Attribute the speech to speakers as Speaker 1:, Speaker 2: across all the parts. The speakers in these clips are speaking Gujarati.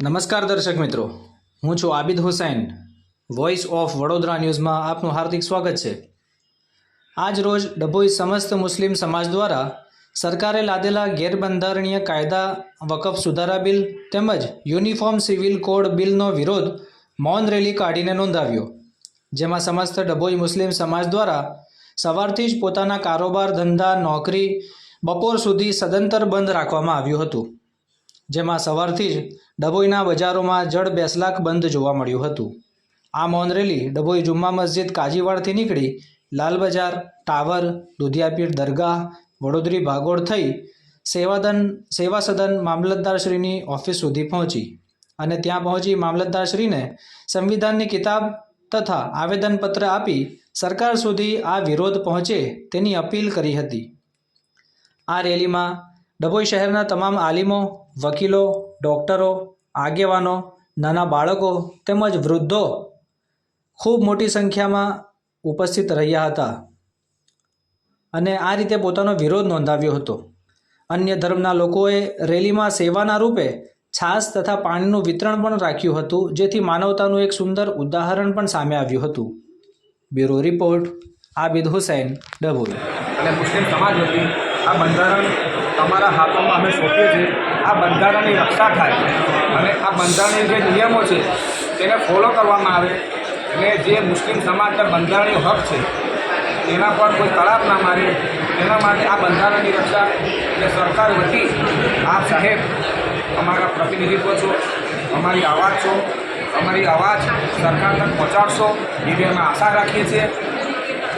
Speaker 1: નમસ્કાર દર્શક મિત્રો, હું છું આબિદ હુસૈન વોઇસ ઓફ વડોદરા ન્યૂઝમાં આપનું હાર્દિક સ્વાગત છે. આજ રોજ ડભોઈ સમસ્ત મુસ્લિમ સમાજ દ્વારા સરકારે લાદેલા ગેરબંધારણીય કાયદા, વકફ સુધારા બિલ તેમજ યુનિફોર્મ સિવિલ કોડ બિલનો વિરોધ મૌન રેલી કાઢીને નોંધાવ્યો, જેમાં સમસ્ત ડભોઈ મુસ્લિમ સમાજ દ્વારા સવારથી જ પોતાના કારોબાર, ધંધા, નોકરી બપોર સુધી સદંતર બંધ રાખવામાં આવ્યું હતું, જેમાં સવારથી જ ડભોઈના બજારોમાં જળ બેસલાક બંધ જોવા મળ્યું હતું. આ મૌન રેલી ડભોઈ જુમ્મા મસ્જિદ કાજીવાડથી નીકળી લાલ બજાર, ટાવર દુધિયાપીઠ દરગાહ, વડોદરી ભાગોળ થઈ સેવાદન સેવા સદન મામલતદારશ્રીની ઓફિસ સુધી પહોંચી અને ત્યાં પહોંચી મામલતદારશ્રીને સંવિધાનની કિતાબ તથા આવેદનપત્ર આપી સરકાર સુધી આ વિરોધ પહોંચે તેની અપીલ કરી હતી. આ રેલીમાં ડભોઈ શહેરના તમામ આલિમો, વકીલો, ડૉક્ટરો આગેવાનો, નાના બાળકો તેમજ વૃદ્ધો ખૂબ મોટી સંખ્યામાં ઉપસ્થિત રહ્યા હતા અને આ રીતે પોતાનો વિરોધ નોંધાવ્યો હતો. અન્ય ધર્મના લોકોએ રેલીમાં સેવાના રૂપે છાશ તથા પાણીનું વિતરણ પણ રાખ્યું હતું, જેથી માનવતાનું એક સુંદર ઉદાહરણ પણ સામે આવ્યું હતું. Bureau report, Abid Hussain, Dabhoi.
Speaker 2: અને મુસ્લિમ સમાજ વતી આ બંધારણ તમારા હાથોમાં અમે સોંપીએ છીએ. આ બંધારણની રક્ષા થાય અને આ બંધારણની જે નિયમો છે, તેને ફોલો કરવામાં આવે અને જે મુસ્લિમ સમાજના બંધારણીય હક છે, તેના પર કોઈ તળાપ ના મારે, તેના માટે આ બંધારણની રક્ષા એ સરકાર વતી આપ સાહેબ અમારા પ્રતિનિધિત્વ છો, અમારી અવાજ છો, અમારી અવાજ સરકાર તક પહોંચાડશો, એવી અમે આશા રાખીએ છીએ.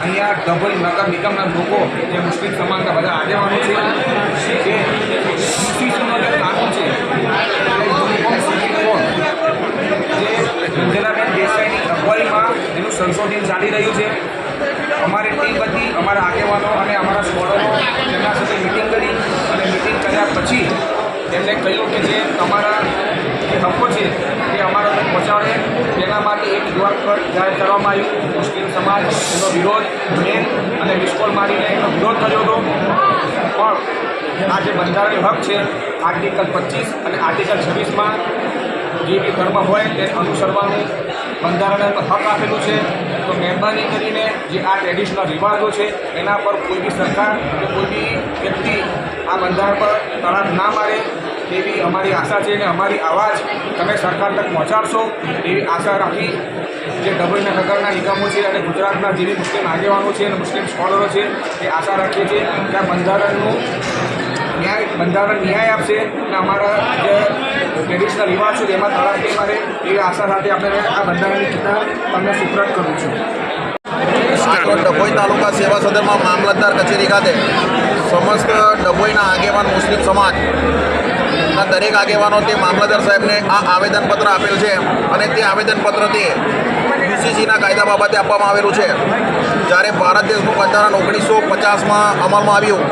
Speaker 2: અહીંયા ડભોઈ નગર નિગમના લોકો, જે મુસ્લિમ સમાજના બધા આગેવાનો છે, જે યુસીસીનો જે કાનૂન છે એ યુનિફોર્મ સિવિલ કોડ જે રંજનાબેન દેસાઈની અગવાઈમાં એનું સંશોધન ચાલી રહ્યું છે અમારી ટીમ બધી, અમારા આગેવાનો અને અમારા સ્કોડરો તેમના સાથે મિટિંગ કરી અને મિટિંગ કર્યા પછી તેમને કહ્યું કે જે તમારા જે હક્કો છે તે અમારા તક પહોંચાડે. તેના માટે એક યુવા કટ જાહેર કરવામાં આવ્યું. મુસ્લિમ સમાજ, એનો વિરોધ મેન અને મિસકોલ મારીને એનો વિરોધ કર્યો હતો. પણ આ જે બંધારણીય હક છે આર્ટિકલ પચીસ અને આર્ટિકલ છવ્વીસમાં જે બી ધર્મ હોય તે અનુસરવાનું બંધારણે હક આપેલું છે. તો મહેરબાની કરીને જે આ ટ્રેડિશનલ રિવાજો છે, એના પર કોઈ બી સરકાર કે કોઈ બી વ્યક્તિ આ બંધારણ પર તળાપ ના મારે, તેવી અમારી આશા છે અને અમારી અવાજ તમે સરકાર તક પહોંચાડશો, એવી આશા રાખી જે ડભોઈના નગરના નિગમો છે અને ગુજરાતના જે મુસ્લિમ આગેવાનો છે અને મુસ્લિમ સ્કોલરો છે, એ આશા રાખીએ છીએ કે આ બંધારણનું ન્યાય બંધારણ ન્યાય આપશે અને અમારા જે ટ્રેડિશનલ રિવાજ છે તેમાં નહીં મારે એવી આશા સાથે આપણે આ બંધારણની કિતાબ તમને સુપ્રત કરું છું.
Speaker 3: ડભોઈ તાલુકા સેવા સદનમાં મામલતદાર કચેરી ખાતે સમસ્ત ડભોઈના આગેવાન મુસ્લિમ સમાજ ના દરેક આગેવાનો તે મામલતદાર સાહેબને આ આવેદનપત્ર આપેલ છે અને તે આવેદનપત્ર તે યુસીસીના કાયદા બાબતે આપવામાં આવેલું છે. જ્યારે ભારત દેશનું બંધારણ ઓગણીસો પચાસમાં અમલમાં આવ્યું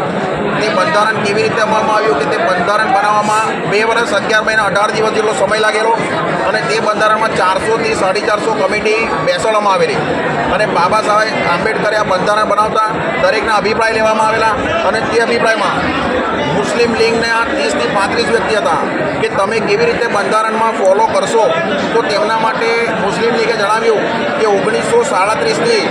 Speaker 3: તે બંધારણ કેવી રીતે અમલમાં આવ્યું કે તે બંધારણ બનાવવામાં બે વર્ષ, અગિયાર મહિના, અઢાર દિવસ જેટલો સમય લાગેલો અને તે બંધારણમાં ચારસોથી સાડી ચારસો કમિટી બેસાડવામાં આવેલી. અને બાબા સાહેબ આંબેડકરે આ બંધારણ બનાવતા દરેકના અભિપ્રાય લેવામાં આવેલા અને તે અભિપ્રાયમાં મુસ્લિમ લીગના ત્રીસથી પાંત્રીસ વ્યક્તિ હતા કે તમે કેવી રીતે બંધારણમાં ફોલો કરશો? તો તેમના માટે મુસ્લિમ લીગે જણાવ્યું કે ઓગણીસો સાડત્રીસથી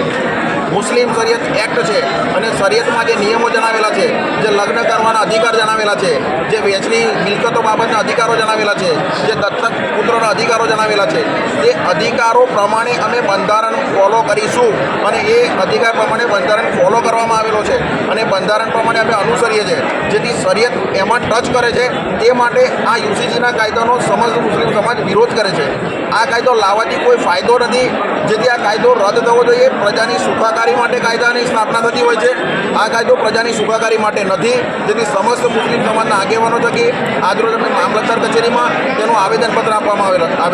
Speaker 3: મુસ્લિમ શરિયત એક્ટ છે અને શરિયતમાં જે નિયમો જણાવેલા છે લગ્ન કરવાના અધિકાર જણાવેલા છે. જે વેચની મિલકતો બાબતના અધિકારો જણાવેલા છે. જે દત્તક પુત્રોના અધિકારો જણાવેલા છે. તે અધિકારો પ્રમાણે અમે બંધારણ ફોલો કરીશું અને એ અધિકાર પ્રમાણે બંધારણ ફોલો કરવામાં આવેલો છે. અને બંધારણ પ્રમાણે અમે અનુસરીએ છીએ. જેથી શરિયત એમાં ટચ કરે છે. તે માટે આ યુસીજીના કાયદાનો સમસ્ત મુસ્લિમ સમાજ વિરોધ કરે છે. આ કાયદો લાવવાથી કોઈ ફાયદો નથી. જેથી આ કાયદો રદ થવો જોઈએ. પ્રજાની સુખાકારી માટે કાયદાની સ્થાપના થતી હોય છે. આ કાયદો પ્રજાની સુખાકારી માટે નથી. જેથી સમસ્ત મુસ્લિમ સમાજના આગેવાનો થકી આજરોજ અમે મામલતદાર કચેરીમાં તેનું આવેદનપત્ર આપવામાં આવેલ આવે